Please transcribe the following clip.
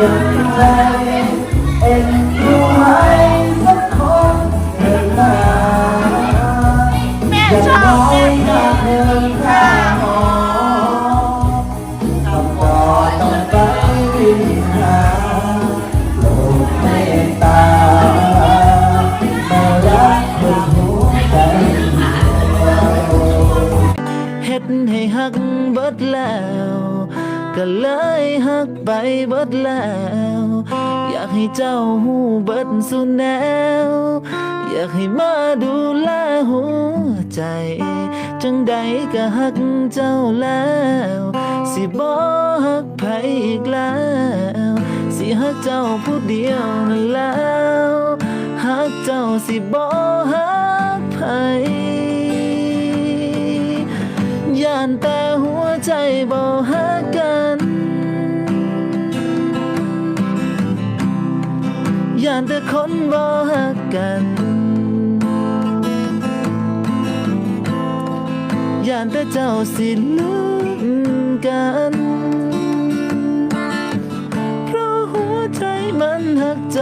hiện nay em yêu anh rất khó để mà chẳng nói là hơn tha họ không có tận vãi vì hà lột mê ta màu lá hồn hú đầy hết hay hắc bớt lao. ก็เลยหักไปเบิดแล้ว อยากให้เจ้าหูเบิดสุนแนว อยากให้มาดูแลหัวใจ จังใดก็หักเจ้าแล้ว สิบอหักไปอีกแล้ว สิหักเจ้าผู้เดียวนั่นแล้วหักเจ้าสิบอหักไปยานแต่หัวใจบอหัก ย่านแต่คนบ่ฮักกันย่านแต่เจ้าสิลืมกันเพราะหัวใจมันหักใจ